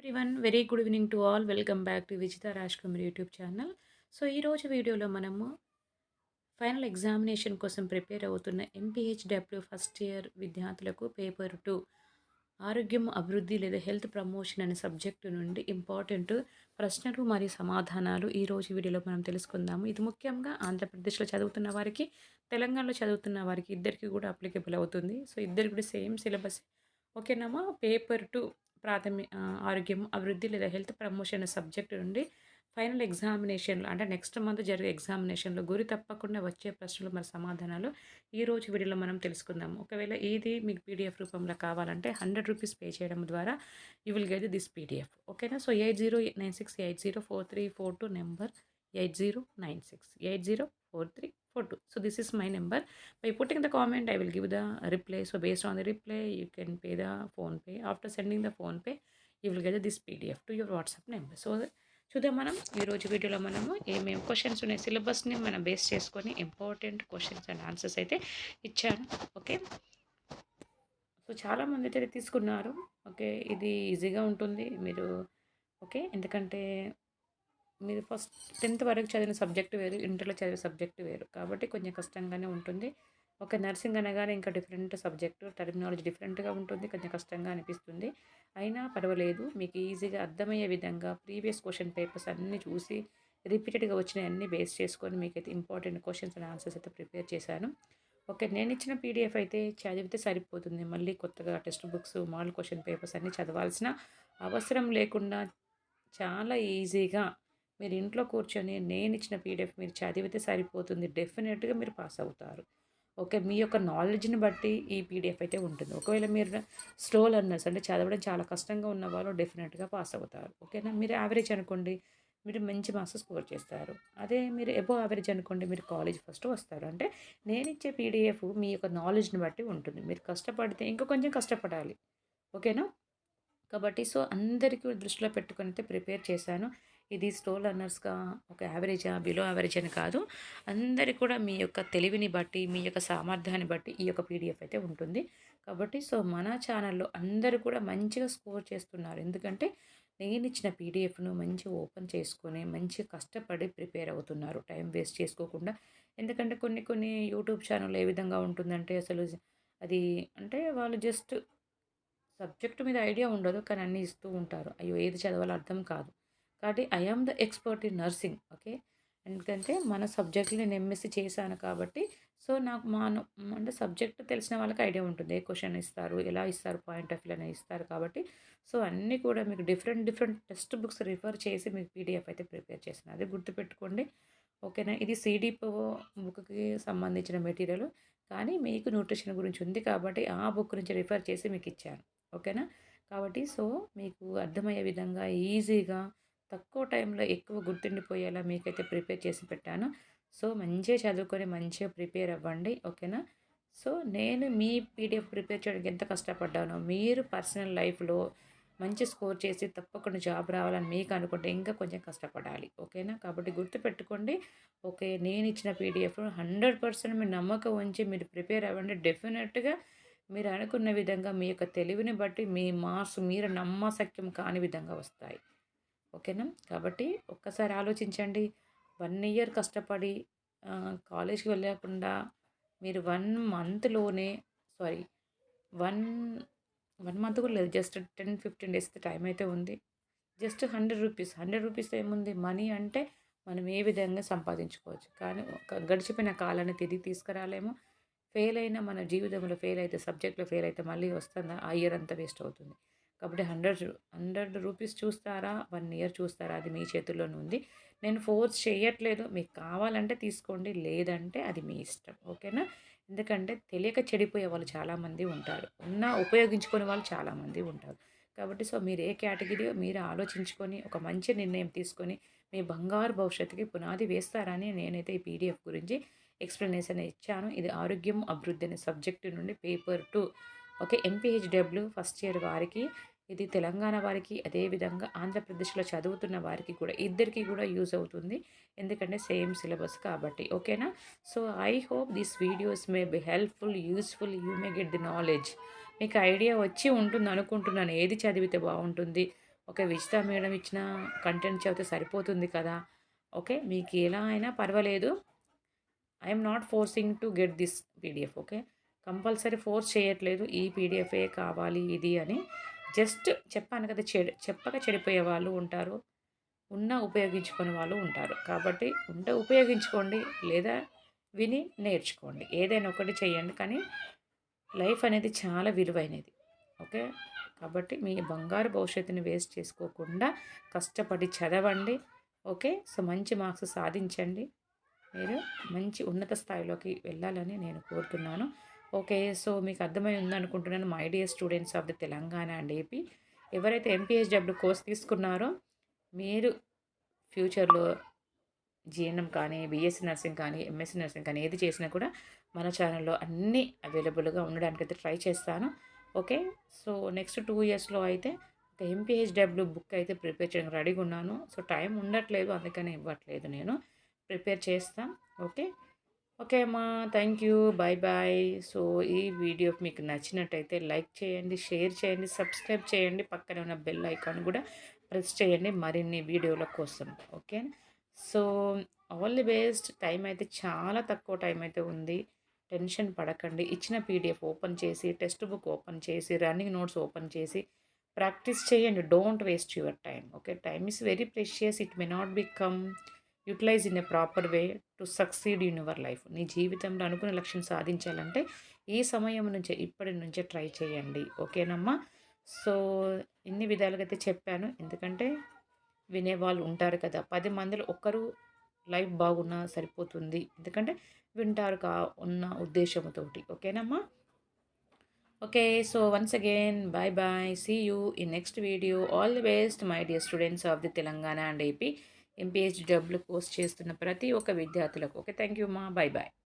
Everyone very good evening to all welcome back to Vijitha Raj Kumar YouTube channel so ఈరోజు వీడియోలో మనము final examination కోసం prepare అవుతున్న MPHW first year విద్యార్థులకు paper two ఆరోగ్యం అభివృద్ధి లేదా హెల్త్ ప్రమోషన్ అనే సబ్జెక్టు నుండి ఇంపార్టెంట్ ప్రశ్నలు మరియు సమాధానాలు ఈ రోజు వీడియోలో మనం తెలుసుకుందాము. ఇది ముఖ్యంగా ఆంధ్రప్రదేశ్లో చదువుతున్న వారికి తెలంగాణలో చదువుతున్న వారికి ఇద్దరికి కూడా అప్లికేబుల్ అవుతుంది. సో ఇద్దరికి కూడా సేమ్ సిలబస్ ఓకేనామా? పేపర్ టూ ప్రాథమిక ఆరోగ్యం అభివృద్ధి లేదా హెల్త్ ప్రమోషన్ సబ్జెక్ట్ నుండి ఫైనల్ ఎగ్జామినేషన్లో అంటే నెక్స్ట్ మంత్ జరిగే ఎగ్జామినేషన్లో గురి తప్పకుండా వచ్చే ప్రశ్నలు మరి సమాధానాలు ఈ రోజు వీడియోలో మనం తెలుసుకుందాం ఒకవేళ ఇది మీకు పీడిఎఫ్ రూపంలో కావాలంటే హండ్రెడ్ రూపీస్ పే చేయడం ద్వారా you will get this PDF. ఓకేనా? So eight zero nine six eight zero four three four two number eight zero nine six eight zero four three four two so this is my number by putting the comment i will give the reply so based on the reply you can pay the phone pay after sending the phone pay you will get this pdf to your whatsapp number so చూద్దాం మనం ఈరోజు వీడియోలో మనము ఏమేమి questions ఉన్నాయి సిలబస్ని మనం base చేసుకొని ఇంపార్టెంట్ క్వశ్చన్స్ అండ్ ఆన్సర్స్ అయితే ఇచ్చాను ఓకే సో చాలామంది అయితే తీసుకున్నారు ఓకే ఇది ఈజీగా ఉంటుంది మీరు ఓకే ఎందుకంటే మీరు ఫస్ట్ టెన్త్ వరకు చదివిన సబ్జెక్ట్ వేరు ఇంటర్లో చదివే సబ్జెక్ట్ వేరు. కాబట్టి కొంచెం కష్టంగానే ఉంటుంది. ఒక నర్సింగ్ అనగానే ఇంకా డిఫరెంట్ సబ్జెక్టు టర్మినాలజీ డిఫరెంట్గా ఉంటుంది. కొంచెం కష్టంగా అనిపిస్తుంది. అయినా పర్వాలేదు. మీకు ఈజీగా అర్థమయ్యే విధంగా ప్రీవియస్ క్వశ్చన్ పేపర్స్ అన్నీ చూసి రిపీటెడ్గా వచ్చిన అన్ని బేస్ చేసుకొని మీకైతే ఇంపార్టెంట్ క్వశ్చన్స్ అండ్ ఆన్సర్స్ అయితే ప్రిపేర్ చేశాను. ఓకే నేను ఇచ్చిన పీడిఎఫ్ అయితే చదివితే సరిపోతుంది. మళ్ళీ కొత్తగా text books model question papers అన్నీ చదవాల్సిన అవసరం లేకుండా చాలా ఈజీగా మీరు ఇంట్లో కూర్చొని నేను ఇచ్చిన పీడిఎఫ్ మీరు చదివితే సరిపోతుంది. డెఫినెట్గా మీరు పాస్ అవుతారు. ఓకే మీ యొక్క నాలెడ్జ్ని బట్టి ఈ పీడిఎఫ్ అయితే ఉంటుంది. ఒకవేళ మీరు స్లో లర్నర్స్ అంటే చదవడం చాలా కష్టంగా ఉన్న వాళ్ళు డెఫినెట్గా పాస్ అవుతారు. ఓకేనా? మీరు యావరేజ్ అనుకోండి మీరు మంచి మార్క్స్ స్కోర్ చేస్తారు. అదే మీరు ఎబో యావరేజ్ అనుకోండి మీరు కాలేజ్ ఫస్ట్ వస్తారు. అంటే నేను ఇచ్చే పీడిఎఫ్ మీ యొక్క నాలెడ్జ్ని బట్టి ఉంటుంది. మీరు కష్టపడితే ఇంకా కొంచెం కష్టపడాలి. ఓకేనా? కాబట్టి సో అందరికీ దృష్టిలో పెట్టుకొని అయితే ప్రిపేర్ చేశాను. ఇది స్టోర్ లర్నర్స్గా ఒక యావరేజా బిలో యావరేజ్ అని కాదు. అందరికి కూడా మీ యొక్క తెలివిని బట్టి మీ యొక్క సామర్థ్యాన్ని బట్టి ఈ యొక్క పీడిఎఫ్ అయితే ఉంటుంది. కాబట్టి సో మన ఛానల్లో అందరూ కూడా మంచిగా స్కోర్ చేస్తున్నారు. ఎందుకంటే నేను ఇచ్చిన పీడిఎఫ్ను మంచిగా ఓపెన్ చేసుకొని మంచిగా కష్టపడి ప్రిపేర్ అవుతున్నారు. టైం వేస్ట్ చేసుకోకుండా. ఎందుకంటే కొన్ని కొన్ని యూట్యూబ్ ఛానల్ ఏ విధంగా ఉంటుందంటే అసలు అది అంటే వాళ్ళు జస్ట్ సబ్జెక్టు మీద ఐడియా ఉండదు. కానీ అన్నీ ఇస్తూ ఉంటారు. అయ్యో ఏది చదవాలో అర్థం కాదు. కాబట్టి I the expert in nursing okay ఎందుకంటే మన సబ్జెక్ట్లో నేను ఎంఎస్సి చేశాను కాబట్టి సో నాకు మా అంటే సబ్జెక్ట్ తెలిసిన వాళ్ళకి ఐడియా ఉంటుంది. ఏ క్వశ్చన్ ఇస్తారు ఎలా ఇస్తారు పాయింట్ ఆఫ్ వ్యూ అనేది ఇస్తారు కాబట్టి సో అన్నీ కూడా మీకు different different text books refer చేసి మీకు పీడిఎఫ్ అయితే ప్రిపేర్ చేసిన అది గుర్తుపెట్టుకోండి ఓకేనా? ఇది సిడిపో బుక్కి సంబంధించిన మెటీరియల్ కానీ మీకు న్యూట్రిషన్ గురించి ఉంది కాబట్టి ఆ బుక్ నుంచి రిఫర్ చేసి మీకు ఇచ్చాను ఓకేనా? కాబట్టి సో మీకు అర్థమయ్యే విధంగా ఈజీగా తక్కువ టైంలో ఎక్కువ గుర్తుండిపోయేలా మీకైతే ప్రిపేర్ చేసి పెట్టాను. సో మంచిగా చదువుకొని మంచిగా ప్రిపేర్ అవ్వండి ఓకేనా? సో నేను మీ పీడిఎఫ్ ప్రిపేర్ చేయడానికి ఎంత కష్టపడ్డానో మీరు పర్సనల్ లైఫ్లో మంచి స్కోర్ చేసి తప్పకుండా జాబ్ రావాలని మీకు అనుకుంటే ఇంకా కొంచెం కష్టపడాలి ఓకేనా? కాబట్టి గుర్తుపెట్టుకోండి ఓకే నేను ఇచ్చిన పీడిఎఫ్ హండ్రెడ్ పర్సెంట్ మీ నమ్మకం ఉంచి మీరు ప్రిపేర్ అవ్వండి. డెఫినెట్గా మీరు అనుకున్న విధంగా మీ యొక్క తెలివిని బట్టి మీ మార్క్స్ మీరు నమ్మశక్యం కాని విధంగా వస్తాయి. ఓకేనా? కాబట్టి ఒక్కసారి ఆలోచించండి. వన్ ఇయర్ కష్టపడి కాలేజ్కి వెళ్ళకుండా మీరు వన్ మంత్లోనే సారీ వన్ వన్ మంత్ కూడా లేదు just ten fifteen days time అయితే ఉంది. Just hundred rupees hundred rupees ఏముంది? మనీ అంటే మనం ఏ విధంగా సంపాదించుకోవచ్చు? కానీ ఒక గడిచిపోయిన కాలాన్ని తిరిగి తీసుకురాలేము. ఫెయిల్ అయినా మన జీవితంలో ఫెయిల్ అయితే సబ్జెక్ట్లో ఫెయిల్ అయితే మళ్ళీ వస్తుందా? ఆ ఇయర్ అంతా వేస్ట్ అవుతుంది. కాబట్టి హండ్రెడ్ హండ్రెడ్ రూపీస్ చూస్తారా? వన్ ఇయర్ చూస్తారా? అది మీ చేతుల్లోనే ఉంది. నేను ఫోర్స్ చేయట్లేదు మీకు కావాలంటే తీసుకోండి. లేదంటే అది మీ ఇష్టం. ఓకేనా? ఎందుకంటే తెలియక చెడిపోయే వాళ్ళు చాలామంది ఉంటారు. ఉన్నా ఉపయోగించుకునే వాళ్ళు చాలామంది ఉంటారు. కాబట్టి సో మీరు ఏ కేటగిరీ మీరు ఆలోచించుకొని ఒక మంచి నిర్ణయం తీసుకొని మీ బంగారు భవిష్యత్తుకి పునాది వేస్తారని నేనైతే ఈ పీడిఎఫ్ గురించి ఎక్స్ప్లెనేషన్ ఇచ్చాను. ఇది ఆరోగ్యం అభివృద్ధి అనే సబ్జెక్టు నుండి paper two. Okay MPHW first year వారికి ఇది తెలంగాణ వారికి అదేవిధంగా ఆంధ్రప్రదేశ్లో చదువుతున్న వారికి కూడా ఇద్దరికి కూడా యూజ్ అవుతుంది. ఎందుకంటే సేమ్ సిలబస్ కాబట్టి ఓకేనా? So I hope this videos may be helpful useful you may get the knowledge. మీకు ఐడియా వచ్చి ఉంటుంది అనుకుంటున్నాను ఏది చదివితే బాగుంటుంది. ఓకే విజిత మేడం ఇచ్చిన కంటెంట్ చదివితే సరిపోతుంది కదా? ఓకే? మీకు ఎలా అయినా పర్వాలేదు. I'm not forcing to get this PDF okay? Compulsory force చేయట్లేదు ఈ పీడిఎఫే కావాలి ఇది అని. జస్ట్ చెప్పాను కదా చెడు చెప్పక చెడిపోయే వాళ్ళు ఉంటారు ఉన్న ఉపయోగించుకునే వాళ్ళు ఉంటారు. కాబట్టి ఉంటే ఉపయోగించుకోండి లేదా విని నేర్చుకోండి. ఏదైనా ఒకటి చేయండి కానీ లైఫ్ అనేది చాలా విలువైనది. ఓకే? కాబట్టి మీ బంగారు భవిష్యత్తుని వేస్ట్ చేసుకోకుండా కష్టపడి చదవండి. ఓకే? సో మంచి మార్క్స్ సాధించండి. మీరు మంచి ఉన్నత స్థాయిలోకి వెళ్ళాలని నేను కోరుతున్నాను. ఓకే సో మీకు అర్థమై ఉందనుకుంటున్నాను. My dear students of the Telangana and AP ఎవరైతే ఎంపీహెచ్డబ్ల్యూ కోర్స్ తీసుకున్నారో మీరు ఫ్యూచర్లో జీఎన్ఎం కానీ బీఎస్సీ నర్సింగ్ కానీ ఎంఎస్సీ నర్సింగ్ కానీ ఏది చేసినా కూడా మన ఛానల్లో అన్నీ అవైలబుల్గా ఉండడానికి అయితే ట్రై చేస్తాను. ఓకే సో నెక్స్ట్ టూ ఇయర్స్లో అయితే ఒక ఎంపీహెచ్డబ్ల్యూ బుక్ అయితే ప్రిపేర్ చేయడానికి రెడీగా ఉన్నాను. సో టైం ఉండట్లేదు అందుకని ఇవ్వట్లేదు నేను. ప్రిపేర్ చేస్తాను ఓకే ఓకే అమ్మా. Thank you. Bye bye. So ఈ వీడియో మీకు నచ్చినట్టయితే లైక్ చేయండి షేర్ చేయండి సబ్స్క్రైబ్ చేయండి. పక్కనే ఉన్న బెల్ ఐకాన్ కూడా ప్రెస్ చేయండి. మరిన్ని వీడియోల కోసం. Okay. So all the best. Time అయితే చాలా తక్కువ టైం అయితే ఉంది. టెన్షన్ పడకండి. ఇచ్చిన పీడిఎఫ్ ఓపెన్ చేసి టెక్స్ట్ బుక్ ఓపెన్ చేసి రన్నింగ్ నోట్స్ ఓపెన్ చేసి ప్రాక్టీస్ చేయండి. Don't waste your time okay. Time is very precious. It may not become utilize in a proper way to succeed in your life. నీ జీవితంలో అనుకునే లక్ష్యం సాధించాలంటే ఈ సమయం నుంచే ఇప్పటి నుంచే ట్రై చేయండి. ఓకేనమ్మా? సో ఇన్ని విధాలుగా అయితే చెప్పాను. ఎందుకంటే వినేవాళ్ళు ఉంటారు కదా. పది మందిలో ఒక్కరు లైఫ్ బాగున్నా సరిపోతుంది. ఎందుకంటే వింటారు కా ఉన్న ఉద్దేశంతోటి ఓకేనమ్మా? Okay so once again bye bye. See you in next video. All the best my dear students of the Telangana and AP. MPH W course చేస్తున్న ప్రతి ఒక్క విద్యార్థులకు. ఓకే థ్యాంక్ యూ మా. Bye bye